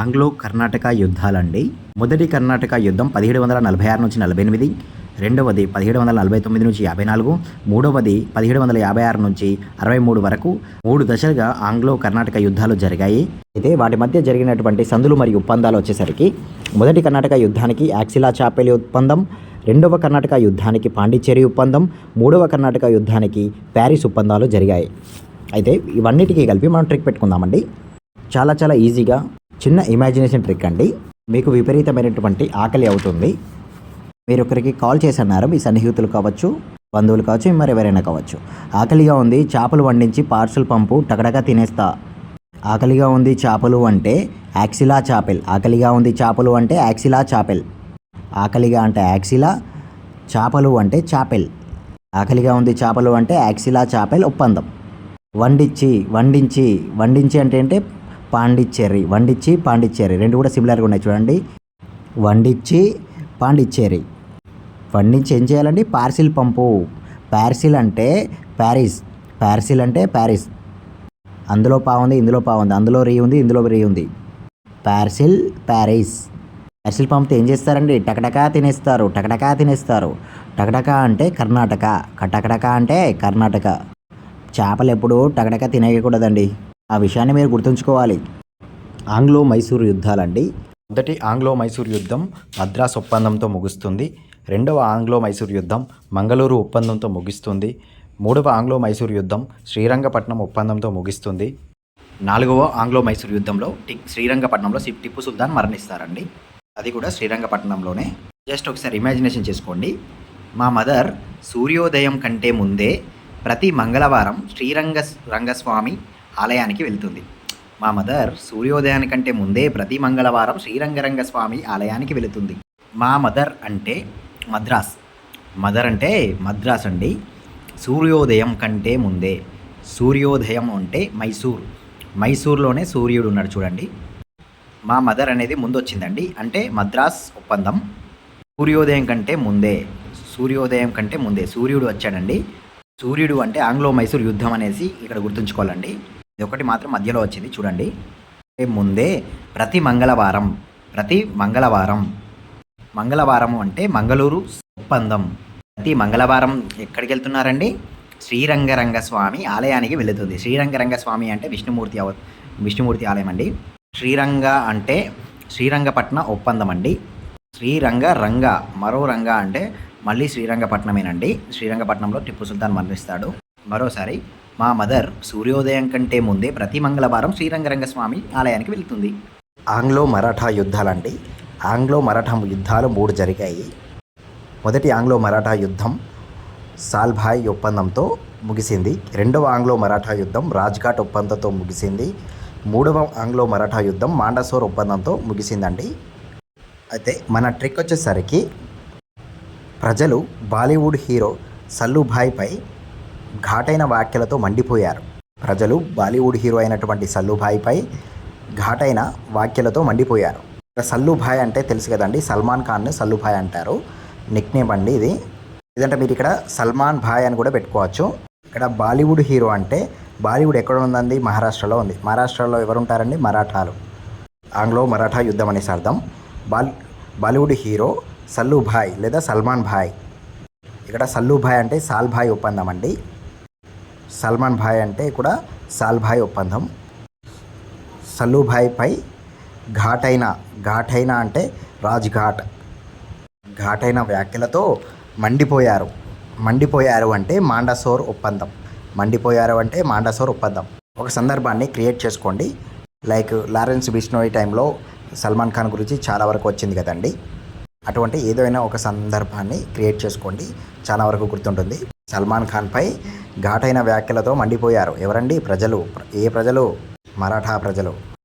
Anglo Karnataka యుద్ధాలండి. మొదటి కర్ణాటక యుద్ధం పదిహేడు వందల నలభై ఆరు నుంచి నలభై ఎనిమిది రెండవది పదిహేడు వందల నలభై తొమ్మిది నుంచి యాభై నాలుగు మూడవది పదిహేడు వందల యాభై ఆరు నుంచి అరవై మూడు వరకు మూడు దశలుగా ఆంగ్లో కర్ణాటక యుద్ధాలు జరిగాయి. అయితే వాటి మధ్య జరిగినటువంటి సందులు మరియు ఒప్పందాలు వచ్చేసరికి మొదటి కర్ణాటక యుద్ధానికి యాక్సిలా చాపెలి ఒప్పందం రెండవ కర్ణాటక యుద్ధానికి పాండిచ్చేరి ఒప్పందం మూడవ కర్ణాటక యుద్ధానికి ప్యారిస్ ఒప్పందాలు జరిగాయి. అయితే ఇవన్నిటికీ కలిపి మనం ట్రిక్ పెట్టుకుందామండి. చాలా చాలా ఈజీగా చిన్న ఇమాజినేషన్ ట్రిక్ అండి. మీకు విపరీతమైనటువంటి ఆకలి అవుతుంది. మీరు ఒకరికి కాల్ చేసి అన్నారు మీ సన్నిహితులు కావచ్చు బంధువులు కావచ్చు మరి ఎవరైనా కావచ్చు. ఆకలిగా ఉంది చేపలు వండించి పార్సల్ పంపు టకటక తినేస్తా. ఆకలిగా ఉంది చేపలు అంటే యాక్సిలా చాపెల్. ఆకలిగా ఉంది చేపలు అంటే యాక్సిలా చాపెల్. ఆకలిగా అంటే యాక్సిలా చేపలు అంటే చాపెల్. ఆకలిగా ఉంది చేపలు అంటే యాక్సిలా చాపెల్ ఒప్పందం. వండించి వండించి వండించి అంటే అంటే పాండిచ్చేరి వండిచ్చి పాండిచ్చేరి. రెండు కూడా సిమిలర్గా ఉన్నాయి చూడండి. వండిచ్చి పాండిచ్చేరి. వండించి ఏం చేయాలండి? పార్సిల్ పంపు. పార్సిల్ అంటే ప్యారిస్. పార్సిల్ అంటే ప్యారిస్. అందులో పావుంది ఇందులో పావుంది అందులో రీ ఉంది ఇందులో రీ ఉంది. Parcel Paris. పార్సిల్ పంపితే ఏం చేస్తారండి? టకటకా తినేస్తారు టకటకా తినేస్తారు. టకటకా అంటే కర్ణాటక. కటకటక అంటే కర్ణాటక. చేపలు ఎప్పుడు టకటక తినేయకూడదండి. ఆ విషయాన్ని మీరు గుర్తుంచుకోవాలి. ఆంగ్లో మైసూరు యుద్ధాలండి. మొదటి ఆంగ్లో మైసూరు యుద్ధం మద్రాస్ ఒప్పందంతో ముగుస్తుంది. రెండవ ఆంగ్లో మైసూరు యుద్ధం మంగళూరు ఒప్పందంతో ముగిస్తుంది. మూడవ ఆంగ్లో మైసూరు యుద్ధం శ్రీరంగపట్నం ఒప్పందంతో ముగిస్తుంది. నాలుగవ ఆంగ్లో మైసూరు యుద్ధంలో టి- శ్రీరంగపట్నంలో సి- టిప్పు సుల్తాన్ మరణిస్తారండి. అది కూడా శ్రీరంగపట్నంలోనే. జస్ట్ ఒకసారి ఇమాజినేషన్ చేసుకోండి. మా మదర్ సూర్యోదయం కంటే ముందే ప్రతి మంగళవారం శ్రీరంగ రంగస్వామి ఆలయానికి వెళ్తుంది. మా మదర్ సూర్యోదయానికంటే ముందే ప్రతి మంగళవారం శ్రీరంగరంగ స్వామి ఆలయానికి వెళుతుంది. మా మదర్ అంటే మద్రాస్. మదర్ అంటే మద్రాస్ అండి. సూర్యోదయం కంటే ముందే. సూర్యోదయం అంటే మైసూర్. మైసూర్లోనే సూర్యుడు ఉన్నాడు చూడండి. మా మదర్ అనేది ముందు వచ్చిందండి. అంటే మద్రాస్ ఒప్పందం. సూర్యోదయం కంటే ముందే. సూర్యోదయం కంటే ముందే. సూర్యుడు వచ్చాడండి. సూర్యుడు అంటే ఆంగ్లో మైసూర్ యుద్ధం అనేసి ఇక్కడ గుర్తుంచుకోవాలండి. ఇది ఒకటి మాత్రం మధ్యలో వచ్చింది చూడండి. ముందే ప్రతి మంగళవారం ప్రతి మంగళవారం మంగళవారం అంటే మంగళూరు ఒప్పందం ప్రతి మంగళవారం ఎక్కడికి వెళ్తున్నారండి శ్రీరంగరంగ స్వామి ఆలయానికి వెళుతుంది. శ్రీరంగరంగ స్వామి అంటే విష్ణుమూర్తి అవ విష్ణుమూర్తి ఆలయం అండి శ్రీరంగ అంటే శ్రీరంగపట్నం ఒప్పందం అండి శ్రీరంగ రంగ మరో రంగ అంటే మళ్ళీ శ్రీరంగపట్నమేనండి. శ్రీరంగపట్నంలో టిప్పు సుల్తాన్ మరణిస్తాడు. మరోసారి మా మదర్ సూర్యోదయం కంటే ముందే ప్రతి మంగళవారం శ్రీరంగరంగస్వామి ఆలయానికి వెళ్తుంది. ఆంగ్లో మరాఠా యుద్ధాలండి. ఆంగ్లో మరాఠా యుద్ధాలు మూడు జరిగాయి. మొదటి ఆంగ్లో మరాఠా యుద్ధం సాల్భాయ్ ఒప్పందంతో ముగిసింది. రెండవ ఆంగ్లో మరాఠా యుద్ధం రాజ్ఘాట్ ఒప్పందంతో ముగిసింది. మూడవ ఆంగ్లో మరాఠా యుద్ధం మాండసోర్ ఒప్పందంతో ముగిసిందండి. అయితే మన ట్రిక్ వచ్చేసరికి ప్రజలు బాలీవుడ్ హీరో సల్లుభాయ్పై ఘాటైన వ్యాఖ్యలతో మండిపోయారు. ప్రజలు బాలీవుడ్ హీరో అయినటువంటి సల్లుభాయ్పై ఘాటైన వ్యాఖ్యలతో మండిపోయారు. ఇక్కడ సల్లుభాయ్ అంటే తెలుసు కదండి సల్మాన్ ఖాన్ను సల్లుభాయ్ అంటారు. నిక్నేమ్ అండి ఇది. లేదంటే మీరు ఇక్కడ సల్మాన్ భాయ్ అని కూడా పెట్టుకోవచ్చు. ఇక్కడ బాలీవుడ్ హీరో అంటే బాలీవుడ్ ఎక్కడ ఉందండి మహారాష్ట్రలో ఉంది. మహారాష్ట్రలో ఎవరుంటారండి? మరాఠాలు. ఆంగ్లో మరాఠా యుద్ధం అనేసి అర్థం. బాల్ బాలీవుడ్ హీరో సల్లుభాయ్ లేదా సల్మాన్ భాయ్. ఇక్కడ సల్లుభాయ్ అంటే సాల్భాయ్ ఒప్పందం అండి. సల్మాన్ భాయ్ అంటే కూడా సాల్భాయ్ ఒప్పందం. సల్లుభాయ్పై ఘాటైన ఘాటైన అంటే రాజ్ ఘాట్ ఘాటైన వ్యాఖ్యలతో మండిపోయారు. మండిపోయారు అంటే మాండసోర్ ఒప్పందం. మండిపోయారు అంటే మాండసోర్ ఒప్పందం. ఒక సందర్భాన్ని క్రియేట్ చేసుకోండి. లైక్ లారెన్స్ బిష్నోయి టైంలో సల్మాన్ ఖాన్ గురించి చాలా వరకు వచ్చింది కదండి. అటువంటి ఏదైనా ఒక సందర్భాన్ని క్రియేట్ చేసుకోండి. చాలా వరకు గుర్తుంటుంది. సల్మాన్ ఖాన్పై ఘాటైన వ్యాఖ్యలతో మండిపోయారు. ఎవరండి? ప్రజలు. ఏ ప్రజలు? మరాఠా ప్రజలు.